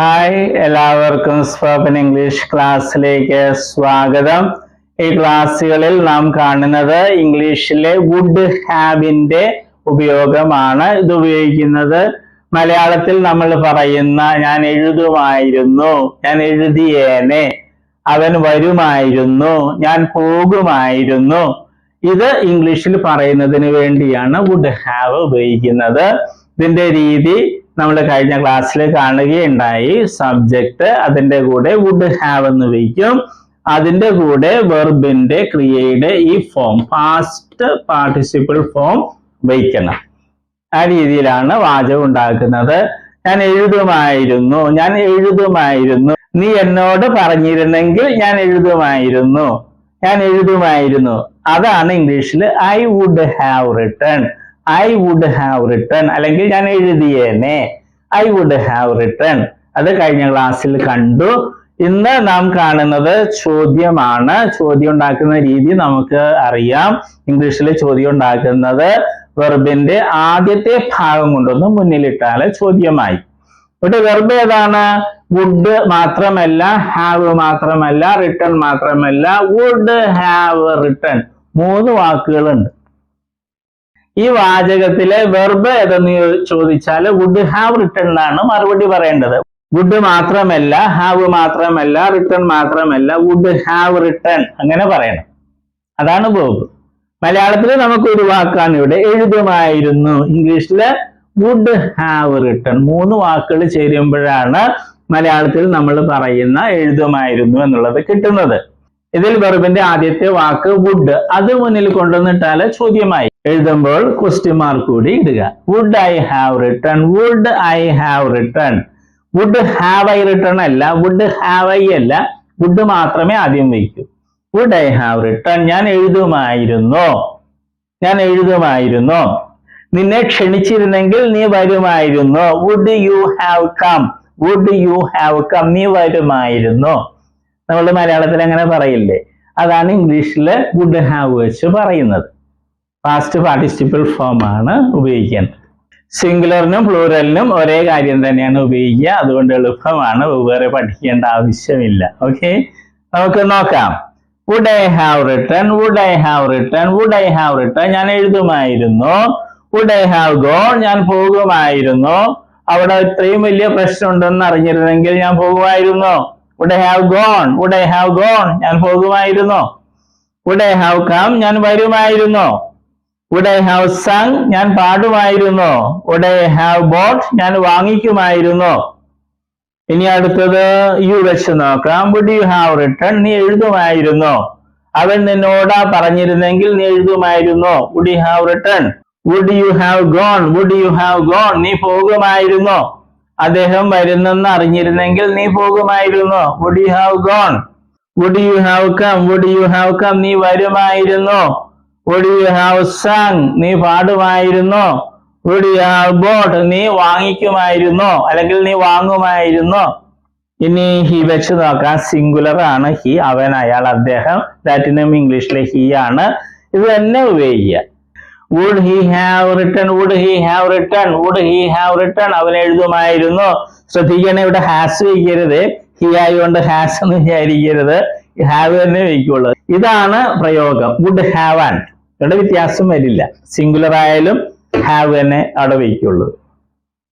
Hi എല്ലാവർക്കും spoken English ക്ലാസ്സിലേക്ക് സ്വാഗതം. ഈ ക്ലാസ്സുകളിൽ നാം കാണുന്നത് ഇംഗ്ലീഷിലെ വുഡ് ഹാബിന്റെ ഉപയോഗമാണ്. ഇത് ഉപയോഗിക്കുന്നത് മലയാളത്തിൽ നമ്മൾ പറയുന്ന ഞാൻ എഴുതുമായിരുന്നു ഞാൻ എഴുതിയേനെ അവൻ വരുമായിരുന്നു ഞാൻ പോകുമായിരുന്നു. ഇത് ഇംഗ്ലീഷിൽ പറയുന്നതിന് വേണ്ടിയാണ് വുഡ് ഹാവ് ഉപയോഗിക്കുന്നത്. ഇതിന്റെ രീതി നമ്മൾ കഴിഞ്ഞ ക്ലാസ്സിൽ കാണുകയുണ്ടായി സബ്ജക്റ്റ് അതിന്റെ കൂടെ വുഡ് ഹാവ് എന്ന് വയ്ക്കും അതിന്റെ കൂടെ വെർബിന്റെ ക്രിയയുടെ ഈ ഫോം പാസ്റ്റ് പാർട്ടിസിപ്പിൾ ഫോം വയ്ക്കണം. ആ രീതിയിലാണ് വാചകം ഉണ്ടാക്കുന്നത്. ഞാൻ എഴുതുമായിരുന്നു ഞാൻ എഴുതുമായിരുന്നു. നീ എന്നോട് പറഞ്ഞിരുന്നെങ്കിൽ ഞാൻ എഴുതുമായിരുന്നു. ഞാൻ എഴുതുമായിരുന്നു. അതാണ് ഇംഗ്ലീഷിൽ I would have written I would have written അല്ലെങ്കിൽ ഞാൻ എഴുതിയേനെ. ഐ വുഡ് ഹാവ് റിട്ടേൺ അത് കഴിഞ്ഞ ക്ലാസ്സിൽ കണ്ടു. ഇന്ന് നാം കാണുന്നത് ചോദ്യമാണ്. ചോദ്യം ഉണ്ടാക്കുന്ന രീതി നമുക്ക് അറിയാം. ഇംഗ്ലീഷിൽ ചോദ്യം ഉണ്ടാക്കുന്നത് വെർബിന്റെ ആദ്യത്തെ ഭാഗം കൊണ്ടൊന്ന് മുന്നിലിട്ടാൽ ചോദ്യമായി. ഇവിടെ വെർബ് ഏതാണ്? വുഡ് മാത്രമല്ല ഹാവ് മാത്രമല്ല റിട്ടേൺ മാത്രമല്ല വുഡ് ഹാവ് റിട്ടേൺ മൂന്ന് വാക്കുകളുണ്ട്. ഈ വാചകത്തിലെ വെർബ് ഏതെന്ന് ചോദിച്ചാൽ വുഡ് ഹാവ് റിട്ടേൺ എന്നാണ് മറുപടി പറയേണ്ടത്. വുഡ് മാത്രമല്ല ഹാവ് മാത്രമല്ല റിട്ടേൺ മാത്രമല്ല വുഡ് ഹാവ് റിട്ടേൺ അങ്ങനെ പറയണം. അതാണ് വേർബ് മലയാളത്തിൽ നമുക്ക് ഒരു വാക്കാണ് ഇവിടെ എഴുതുമായിരുന്നു. ഇംഗ്ലീഷിൽ വുഡ് ഹാവ് റിട്ടേൺ മൂന്ന് വാക്കുകൾ ചേരുമ്പോഴാണ് മലയാളത്തിൽ നമ്മൾ പറയുന്ന എഴുതുമായിരുന്നു എന്നുള്ളത് കിട്ടുന്നത്. ഇതിൽ വെറുപ്പിന്റെ ആദ്യത്തെ വാക്ക് വുഡ് അത് മുന്നിൽ കൊണ്ടുവന്നിട്ടാൽ ചോദ്യമായി. എഴുതുമ്പോൾ ക്വസ്റ്റ്യൻ മാർക്ക് കൂടി ഇടുക. Would I have written would I have written would have I written അല്ല വുഡ് ഹാവ് ഐ അല്ല വുഡ് മാത്രമേ ആദ്യം വയ്ക്കൂ. വുഡ് ഐ ഹാവ് റിട്ടേൺ ഞാൻ എഴുതുമായിരുന്നു. ഞാൻ എഴുതുമായിരുന്നു. നിന്നെ ക്ഷണിച്ചിരുന്നെങ്കിൽ നീ വരുമായിരുന്നു. Would you have come would you have come നീ വരുമായിരുന്നു. നമ്മൾ മലയാളത്തിൽ അങ്ങനെ പറയില്ലേ? അതാണ് ഇംഗ്ലീഷിൽ വുഡ് ഹാവ് വെച്ച് പറയുന്നത്. പാസ്റ്റ് പാർട്ടിസിപ്പിൾ ഫോം ആണ് ഉപയോഗിക്കേണ്ടത് സിംഗുലറിനും പ്ലൂറലിനും ഒരേ കാര്യം തന്നെയാണ് ഉപയോഗിക്കുക. അതുകൊണ്ട് എളുപ്പമാണ്. വേറെ പഠിക്കേണ്ട ആവശ്യമില്ല. ഓക്കെ നമുക്ക് നോക്കാം. Would I have written would I have written would I have written ഞാൻ എഴുതുമായിരുന്നു. വുഡ് ഐ ഹാവ് ഗോൺ ഞാൻ പോകുമായിരുന്നു. അവിടെ ഇത്രയും വലിയ പ്രശ്നം ഉണ്ടെന്ന് അറിഞ്ഞിരുന്നെങ്കിൽ ഞാൻ പോകുമായിരുന്നു. Would I have gone would I have gone ഞാൻ പോകുമായിരുന്നു. വുഡ് ഐ ഹാവ് കം ഞാൻ വരുമായിരുന്നു. വുഡ് ഐ ഹാവ് സങ് ഞാൻ പാടുമായിരുന്നോ? വുഡ് ഐ ഹാവ് ബോട്ട് ഞാൻ വാങ്ങിക്കുമായിരുന്നോ? ഇനി അടുത്തത് യു വെച്ച് നോക്കാം. വുഡ് യു ഹാവ് റിട്ടേൺ നീ എഴുതുമായിരുന്നോ? അവൻ നിന്നോട് പറഞ്ഞിരുന്നെങ്കിൽ നീ എഴുതുമായിരുന്നോ? Would you have written would you have gone would you have gone നീ പോകുമായിരുന്നോ? അദ്ദേഹം വരുന്നെന്ന് അറിഞ്ഞിരുന്നെങ്കിൽ നീ പോകുമായിരുന്നോ? Would you have gone would you have come would you have come നീ വരുമായിരുന്നു? നീ പാടുമായിരുന്നോ? ബോട്ട് നീ വാങ്ങിക്കുമായിരുന്നോ? അല്ലെങ്കിൽ നീ വാങ്ങുമായിരുന്നോ? ഇനി ഹി വെച്ച് നോക്കാം. സിംഗുലർ ആണ്. ഹി അവൻ അയാൾ അദ്ദേഹം. ലാറ്റിനും ഇംഗ്ലീഷിലെ ഹി ആണ്. ഇത് തന്നെ ഉപയോഗിക്കുക. Would he have written would he have written would he have written അവൻ എഴുതുമായിരുന്നു. ശ്രദ്ധിക്കണേ ഇവിടെ ഹാസ് വയ്ക്കരുത്. ഹി ആയതുകൊണ്ട് ഹാസ് എന്ന് വിചാരിക്കരുത്. ഹാവ് തന്നെ വയ്ക്കുള്ളൂ. ഇതാണ് പ്രയോഗം. വുഡ് ഹാവ് ആൻ ഇവിടെ വ്യത്യാസം വരില്ല. സിംഗുലർ ആയാലും ഹാവ് തന്നെ അവിടെ വയ്ക്കുള്ളൂ.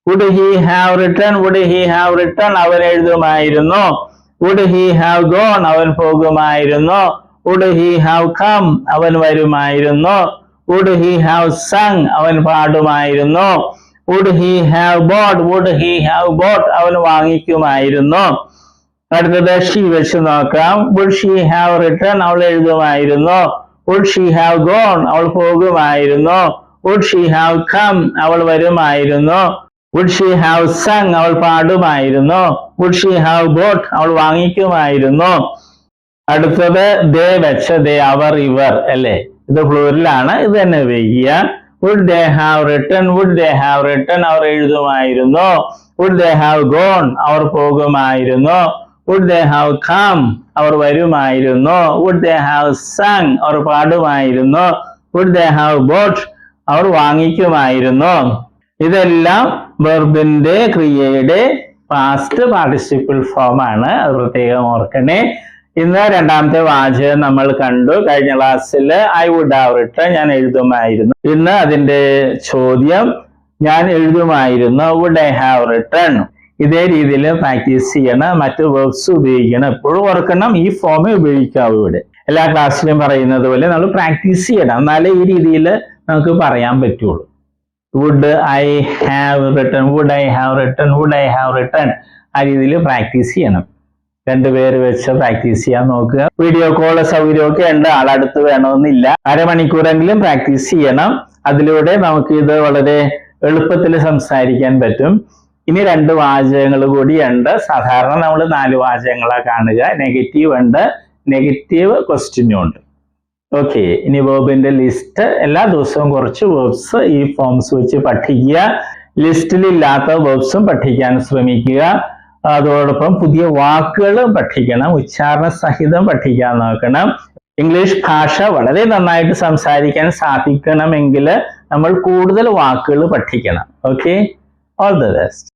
Would he have written would he have written അവൻ എഴുതുമായിരുന്നു. വുഡ് ഹി ഹാവ് ഗോൺ അവൻ പോകുമായിരുന്നു. വുഡ് ഹി ഹാവ് കം അവൻ വരുമായിരുന്നു. വുഡ് ഹി ഹാവ് സങ് അവൻ പാടുമായിരുന്നു. Would he have bought would he have bought അവൻ വാങ്ങിക്കുമായിരുന്നു. അടുത്തത് ഷി വെച്ച് നോക്കാം. വുഡ് ഷി ഹാവ് റിട്ടേൺ അവൾ എഴുതുമായിരുന്നു. വുഡ് ഷീ ഹാവ് ഗോൺ അവൾ പോകുമായിരുന്നു. വുഡ് ഷീ ഹാവ് കം അവൾ വരുമായിരുന്നു. വുഡ് ഷീ ഹാവ് സങ് അവൾ പാടുമായിരുന്നു. വുഡ് ഷീ ഹാവ് ബോട്ട് അവൾ വാങ്ങിക്കുമായിരുന്നു. അടുത്തത് ദേ വെച്ച ദേ അവർ ഇവർ അല്ലേ? ഇത് ഫ്ലൂരിലാണ് ഇത് തന്നെ ഉപയോഗിക്കുക would they have written would they have written അവർ എഴുതുമായിരുന്നു. വുഡ് ദേ ഹാവ് ഗോൺ അവർ പോകുമായിരുന്നു. വുഡ് ദേ ഹാവ് കം അവർ വരുമായിരുന്നു. വുഡ് ദേ ഹാവ് സങ് അവർ പാടുമായിരുന്നു. വുഡ് ദേ ഹാവ് ബോട്ട് അവർ വാങ്ങിക്കുമായിരുന്നു. ഇതെല്ലാം വെർബിന്റെ ക്രിയയുടെ പാസ്റ്റ് പാർട്ടിസിപ്പിൾ ഫോം ആണ്. അത് പ്രത്യേകം ഓർക്കണേ. ഇന്ന് രണ്ടാമത്തെ വാചകം നമ്മൾ കണ്ടു. കഴിഞ്ഞ ക്ലാസ്സിൽ ഐ വുഡ് ഹാവ് റിട്ടേൺ ഞാൻ എഴുതുമായിരുന്നു. ഇന്ന് അതിന്റെ ചോദ്യം ഞാൻ എഴുതുമായിരുന്നു. വുഡ് ഐ ഹാവ് റിട്ടേൺ ഇതേ രീതിയിൽ പ്രാക്ടീസ് ചെയ്യണം മറ്റ് വേർഡ്സ് ഉപയോഗിക്കണം. എപ്പോഴും ഓർക്കണം ഈ ഫോമേ ഉപയോഗിക്കാവൂ ഇവിടെ. എല്ലാ ക്ലാസ്സിലും പറയുന്നത് പോലെ നമ്മൾ പ്രാക്ടീസ് ചെയ്യണം. എന്നാലേ ഈ രീതിയിൽ നമുക്ക് പറയാൻ പറ്റുള്ളൂ. Would I have written would I have written would I have written ആ രീതിയിൽ പ്രാക്ടീസ് ചെയ്യണം. രണ്ടുപേര് വെച്ച് പ്രാക്ടീസ് ചെയ്യാൻ നോക്കുക. വീഡിയോ കോൾ സൗകര്യമൊക്കെ ഉണ്ട്. ആളടുത്ത് വേണമെന്നില്ല. അരമണിക്കൂറെങ്കിലും പ്രാക്ടീസ് ചെയ്യണം. അതിലൂടെ നമുക്ക് ഇത് വളരെ എളുപ്പത്തിൽ സംസാരിക്കാൻ പറ്റും. ഇനി രണ്ട് വാചകങ്ങൾ കൂടിയുണ്ട്. സാധാരണ നമ്മൾ നാല് വാചകങ്ങളാണ് കാണുക. നെഗറ്റീവ് ഉണ്ട്. നെഗറ്റീവ് ക്വസ്റ്റ്യനും ഉണ്ട്. ഓക്കെ ഇനി വേബിന്റെ ലിസ്റ്റ് എല്ലാ ദിവസവും കുറച്ച് വേബ്സ് ഈ ഫോംസ് വെച്ച് പഠിക്കുക. ലിസ്റ്റിൽ ഇല്ലാത്ത വേബ്സും പഠിക്കാൻ ശ്രമിക്കുക. അതോടൊപ്പം പുതിയ വാക്കുകളും പഠിക്കണം. ഉച്ചാരണ സഹിതം പഠിക്കാൻ നോക്കണം. ഇംഗ്ലീഷ് ഭാഷ വളരെ നന്നായിട്ട് സംസാരിക്കാൻ സാധിക്കണമെങ്കിൽ നമ്മൾ കൂടുതൽ വാക്കുകൾ പഠിക്കണം. ഓക്കെ ഓൾ ദ ബെസ്റ്റ്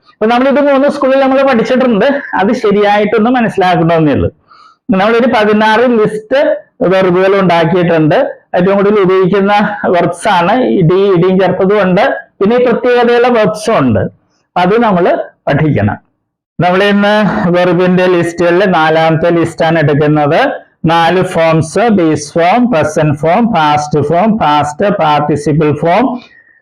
അപ്പൊ നമ്മൾ ഇത് മൂന്ന് സ്കൂളിൽ നമ്മൾ പഠിച്ചിട്ടുണ്ട്. അത് ശരിയായിട്ടൊന്നും മനസ്സിലാക്കണമെന്നേ ഉള്ളൂ. നമ്മളൊരു പതിനാറ് ലിസ്റ്റ് വെർബുകൾ ഉണ്ടാക്കിയിട്ടുണ്ട്. ഏറ്റവും കൂടുതൽ ഉപയോഗിക്കുന്ന വെർബ്സ് ആണ്. ഇടി ഇടിയും ചേർത്തതും ഉണ്ട്. പിന്നെ ഈ പ്രത്യേകതയുള്ള വെർബ്സും ഉണ്ട്. അത് നമ്മൾ പഠിക്കണം. നമ്മൾ ഇന്ന് വെർബിന്റെ ലിസ്റ്റുകളിൽ നാലാമത്തെ ലിസ്റ്റാണ് എടുക്കുന്നത്. നാല് forms base form present form past form past participle form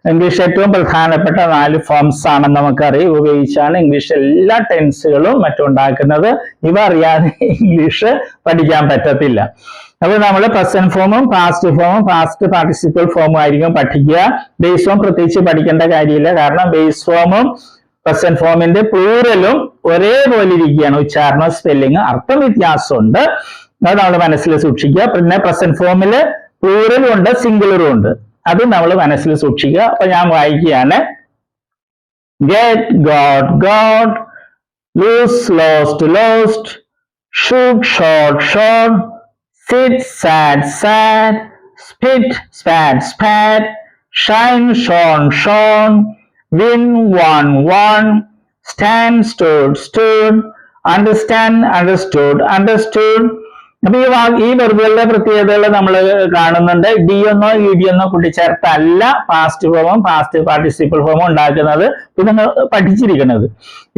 English ഏറ്റവും പ്രധാനപ്പെട്ട നാല് ഫോംസ് ആണെന്ന് നമുക്കറിയാം. ഉപയോഗിച്ചാണ് ഇംഗ്ലീഷ് എല്ലാ ടെൻസുകളും മറ്റും ഉണ്ടാക്കുന്നത് ഇവ അറിയാതെ ഇംഗ്ലീഷ് പഠിക്കാൻ പറ്റത്തില്ല. അപ്പോൾ നമ്മൾ പ്രസന്റ് ഫോമും പാസ്റ്റ് ഫോമും പാസ്റ്റ് പാർട്ടിസിപ്പൽ ഫോമും ആയിരിക്കും പഠിക്കുക. ബേസ് ഫോം പ്രത്യേകിച്ച് പഠിക്കേണ്ട കാര്യമില്ല. കാരണം ബേസ് ഫോമും പ്രസന്റ് ഫോമിന്റെ പ്ലൂറലും ഒരേപോലെ ഇരിക്കുകയാണ്. ഉച്ചാരണം സ്പെല്ലിങ് അർത്ഥം വ്യത്യാസമുണ്ട്. അത് നമ്മൾ മനസ്സിൽ സൂക്ഷിക്കുക. പിന്നെ പ്രസന്റ് ഫോമിൽ പ്ലൂറലും ഉണ്ട് സിംഗുലറും ഉണ്ട്. അത് നമ്മൾ മനസ്സിൽ സൂക്ഷിക്കുക അപ്പൊ ഞാൻ വായിക്കുകയാണ് get got got lose lost lost shoot shot shot sit sat sat spit spat spat shine shone shone win won won stand stood stood understand understood understood അപ്പൊ ഈ വാ ഈ വെറുതുകളുടെ പ്രത്യേകതകൾ നമ്മൾ കാണുന്നുണ്ട്. ഡി എന്നോ ഇ ഡി എന്നോ കൂട്ടിച്ചേർത്തല്ല പാസ്റ്റ് ഫോമും പാസ്റ്റ് പാർട്ടിസിപ്പിൾ ഫോമും ഉണ്ടാക്കുന്നത്. ഇത് നിങ്ങൾ പഠിച്ചിരിക്കുന്നത്.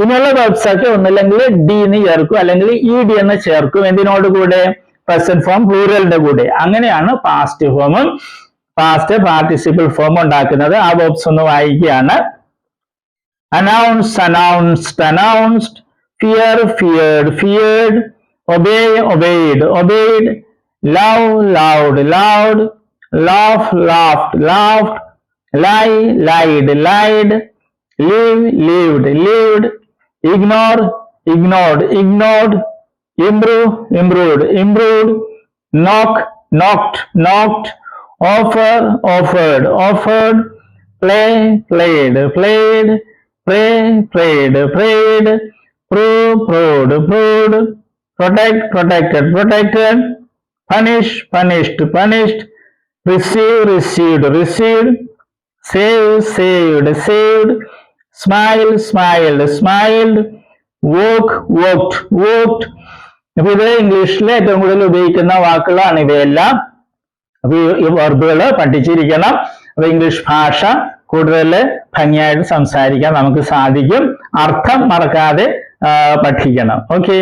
ഇനിയുള്ള വെബ്സ് ഒക്കെ ഒന്നില്ലെങ്കിൽ ഡി എന്ന് ചേർക്കും. അല്ലെങ്കിൽ ഇ ഡി എന്ന് ചേർക്കും. എന്തിനോട് കൂടെ? പ്രസന്റ് ഫോം പ്ലൂറലിന്റെ കൂടെ. അങ്ങനെയാണ് പാസ്റ്റ് ഫോമും പാസ്റ്റ് പാർട്ടിസിപ്പിൾ ഫോമും ഉണ്ടാക്കുന്നത്. ആ വെബ്സ് ഒന്ന് വായിക്കുകയാണ്. Announce announced announced fear feared feared, obey, obeyed, obeyed, love, loud, loud, laugh, laughed, laughed, lie, lied, lied, live, lived, lived, ignore, ignored, ignored, improve, improved, improved, knock, knocked, knocked, offer, offered, offered, play, played, played, pray, prayed, prayed, prove, proved, proved, protect, protected, protected, punish, punished, punished, receive, received, received, save, saved, saved, smile, smiled, smiled, walk, walked, walked. അപ്പൊ ഇത് ഇംഗ്ലീഷിൽ ഏറ്റവും കൂടുതൽ ഉപയോഗിക്കുന്ന വാക്കുകളാണ് ഇവയെല്ലാം അപ്പൊ ഈ വെർബുകൾ പഠിച്ചിരിക്കണം അപ്പൊ ഇംഗ്ലീഷ് ഭാഷ കൂടുതൽ ഭംഗിയായിട്ട് സംസാരിക്കാൻ നമുക്ക് സാധിക്കും അർത്ഥം മറക്കാതെ പഠിക്കണം ഓക്കെ